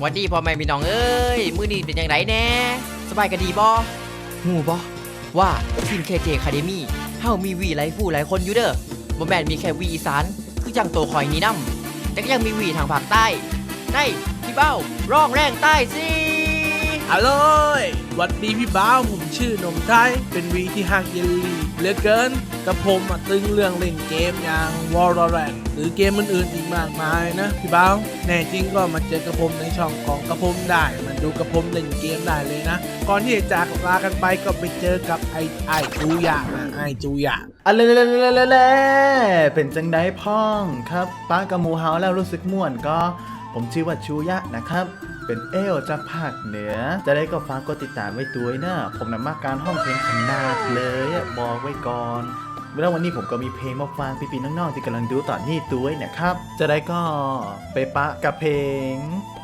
หวัดดีพ่อแม่พี่น้องเอ้ยมื้อนี้เป็นยังไงแน่สบายกันดีบ่ฮู้บ่ว่าทีม KJ Academy เฮามีวีหลายผู้หลายคนอยู่เด้อบ่แม่นมีแค่วีอีสานคือจังโตคอยนี่นํแต่ก็ยังมีวีทางภาคใต้ได้พี่เบ้าร้องแรงใต้สิ ฮัลโหลหวัดดีพี่บ้าวผมชื่อนมไทย เป็นวีที่ฮักเยลลี่เหลือเกินกับผมอะตึงเรื่องเล่นเกมอย่าง Valorant หรือเกมอื่นๆอีกมากมายนะพี่บ้าวแน่จริงก็มาเจอกระผมในช่องของกระผมได้ มันดูกระผมเล่นเกมได้เลยนะ ก่อนที่จะจากลากันไปก็ไปเจอกับไอ้ไอ้จูยานะไอ้จูยาอะเลเลเลเลเลเป็นจังไดพ่องครับป้ากับหมูเฮาแล้วรู้สึกม่วนก็ ผมชื่อว่าชูยะนะครับ เป็นเอลจากภาคเหนือ จะได้ก็ฟังก็ติดตามไว้ตัวนะ ผมนำมาการห้องเพลงขนาดเลยบอกไว้ก่อนแล้ววันนี้ผมก็มีเพลงมาฟังพี่ๆน้องๆที่กำลังดูตอนนี้ตัวนะครับ จะได้ก็ไปปะกับเพลง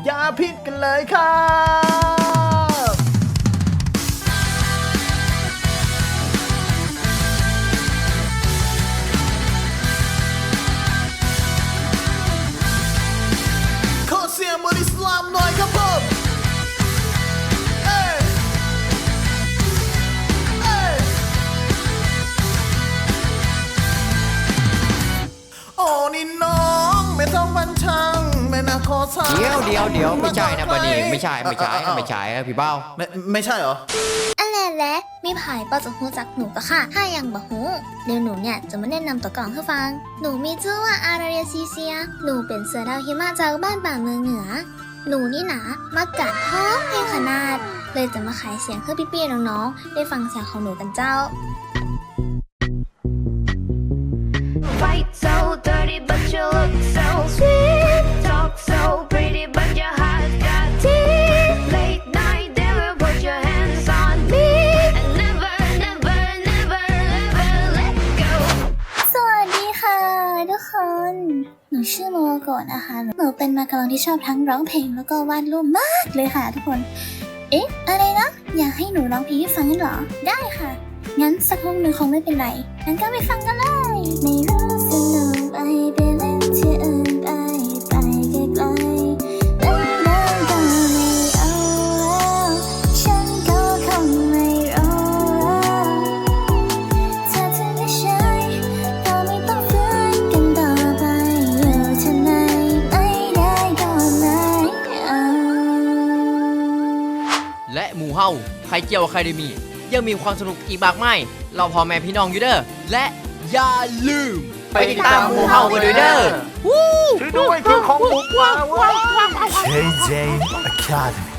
ยาพิษกันเลยครับ งไม่น่าขอทางเดี๋ยวเดี๋ยวเดี๋ยวไม่ใช่นะบัดนี้ไม่ใช่ไม่ใช่ไม่ใช่นะพี่เบ้าไม่ไม่ใช่เหรออะไรแหละมีผายปอจะหูจักหนูก็ค่ะถ้ายังบ่หูเดี๋ยวหนูเนี่ยจะมาแนะนำตัวกล่องให้ฟัง หนูมีชื่อว่าอาราเรียซีเซีย หนูเป็นเสือดาวหิมะจากบ้านป่าเมืองเหนือ หนูนี่หนามากัดท้องให้ขนาด เลยจะมาขายเสียงเพื่อพี่ๆน้องๆได้ฟังเสียงของหนูกันเจ้า หนูชื่อโมโกะนะคะ หนูเป็นมากรองที่ชอบทั้งร้องเพลงแล้วก็วาดรูปมากเลยค่ะทุกคน เอ๊ะ อะไรนะ อยากให้หนูร้องเพลงให้ฟังเหรอ ได้ค่ะ งั้นสักห้องหนึ่งคงไม่เป็นไร งั้นก็ไปฟังกันเลย ไม่รู้ และหมู่เฮาไข่เจียวอะคาเดมียังมีความสนุกอีกมากมายเราพ่อแม่พี่น้องอยู่เด้อและอย่าลืม ไปติดตามหมู่เฮากันด้วยเด้อช่วยด้วยคือของบุกว่า KJ Academy